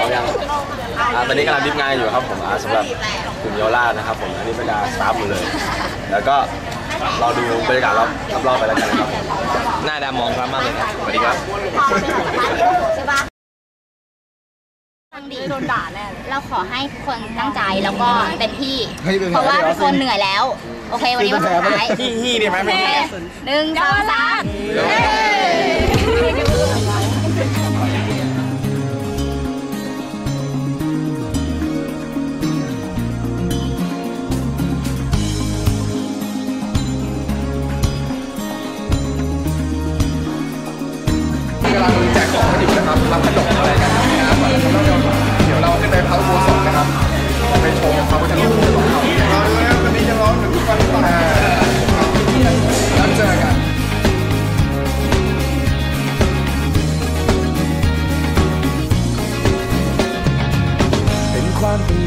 พร้อมยังอ่าตอนนี้กำลังดิฟงานอยู่ครับผมอ่าสำหรับกลุ่มเยาวราชนะครับผมอันนี้บรรดาสตาฟหมดเลย แล้วก็รอดูบรรยากาศรอบรอบๆไปแล้วกันนะครับผมหน้าดำมองครับมากเลยครับสวัสดีครับ ใช่ปะฟังดีโดนด่าแน่เราขอให้คนตั้งใจแล้วก็เต็มที่เพราะว่าทุกคนเหนื่อยแล้ว โอเค วันนี้วันสุดท้ายฮี่ฮี่ได้ไหมไม่ฮี่หนึ่งสองสามก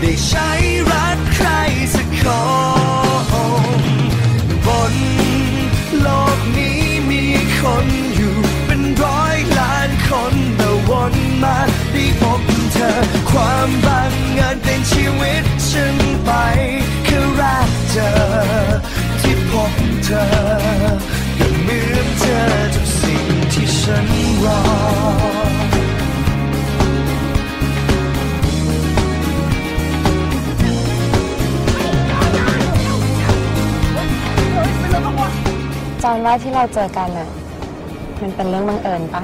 ได้ใช้รักใครสักคนบนโลกนี้มีคนอยู่เป็นร้อยล้านคนแต่วนมา จำว่าที่เราเจอกันอะมันเป็นเรื่องบังเอิญปะ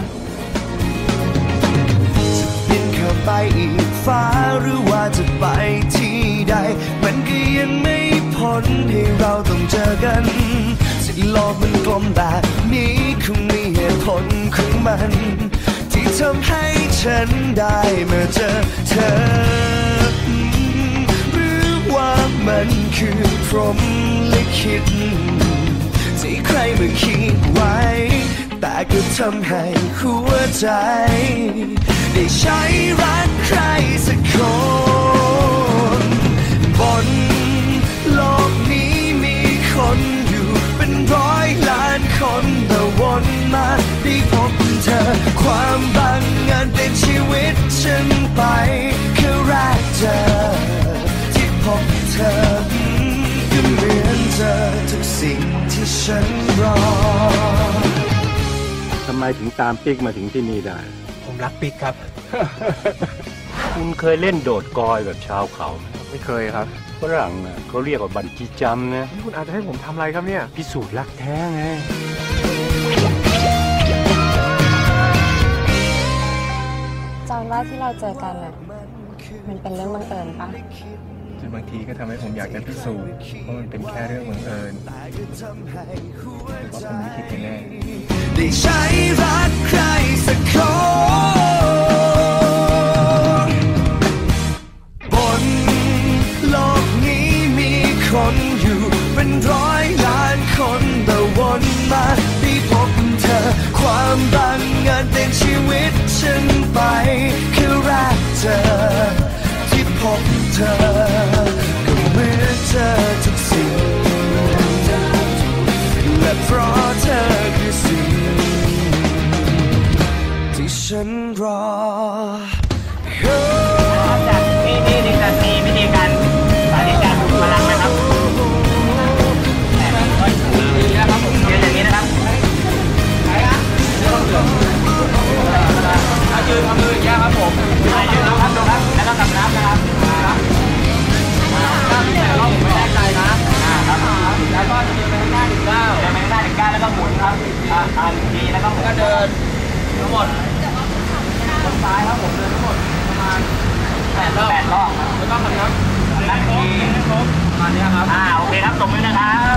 บินเข้าไปอีกฟ้าหรือว่าจะไปที่ใด มันก็ยังไม่พ้นให้เราต้องเจอกัน สิโลกมันกลมแบบนี้คงมีเหตุผลของมัน ที่ทำให้ฉันได้มาเจอเธอ หรือว่ามันคือพรหมลิขิต ที่ใครมาคิดไว้ แต่ก็ทำให้หัวใจ ได้ใช้รักใครสักคน บนโลกนี้มีคนอยู่เป็นร้อยล้านคนแต่วนมาได้พบเธอ ความบังเอิญเป็นชีวิตฉันไปแค่แรกเจอที่พบเธอก็เหมือนเจอทุกสิ่ง ฉันรอ ทำไมถึงตามปิ๊กมาถึงที่นี่ได้ ผมรักปิ๊กครับ คุณเคยเล่นโดดกอยแบบชาวเขาไหมไม่เคยครับฝรั่งน่ะเขาเรียกว่าบันจีจัมป์นะ นี่คุณอาจจะให้ผมทำอะไรครับเนี่ย พิสูจน์รักแท้ไง จำว่าที่เราเจอกันอะมันเป็นเรื่องบังเอิญปะจ นบางทีก็ทำให้ผมอยากจะพิสูจน์ว่ามันเป็นแค่เรื่องบังเอิญหรือว่าผมไม่คิดกันแน่ได้ใช้รักใครสักคนบนโลกนี้มีคนอยู่เป็นร้อยล้านคนแต่วนมาได้พบเธอ ความบังเอิญเป็นชีวิตฉันไปแค่แรกเจอที่พบเธอ ครับอ่าอ่าหนึ่งทีแล้วก็ก็เดินทั้งหมดตรงซ้ายครับผมเดินทั้งหมดประมาณแปดรอบแปดรอบครับแล้วก็มันครับนาทีประมาณนี้ครับอ่าโอเคครับตบมือนะครับ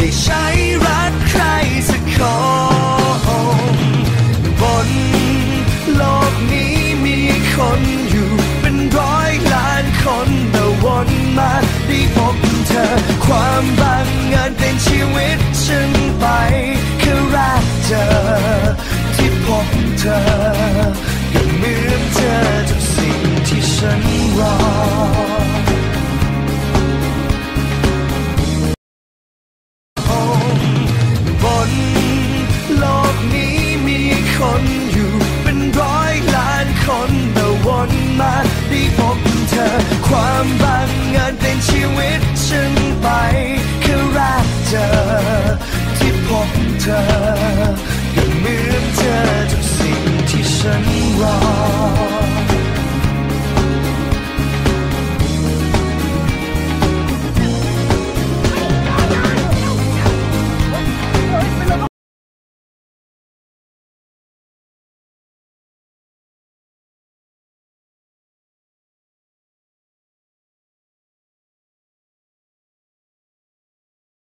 ได้ใช้รักใครสักคนบนโลกนี้มีคนอยู่เป็นร้อยล้านคนแต่วนมาได้พบเธอ ความบังเอิญเป็นชีวิตฉันไปแค่รักเธอ ที่พบเธอก็เหมือนเธอทุกสิ่งที่ฉัน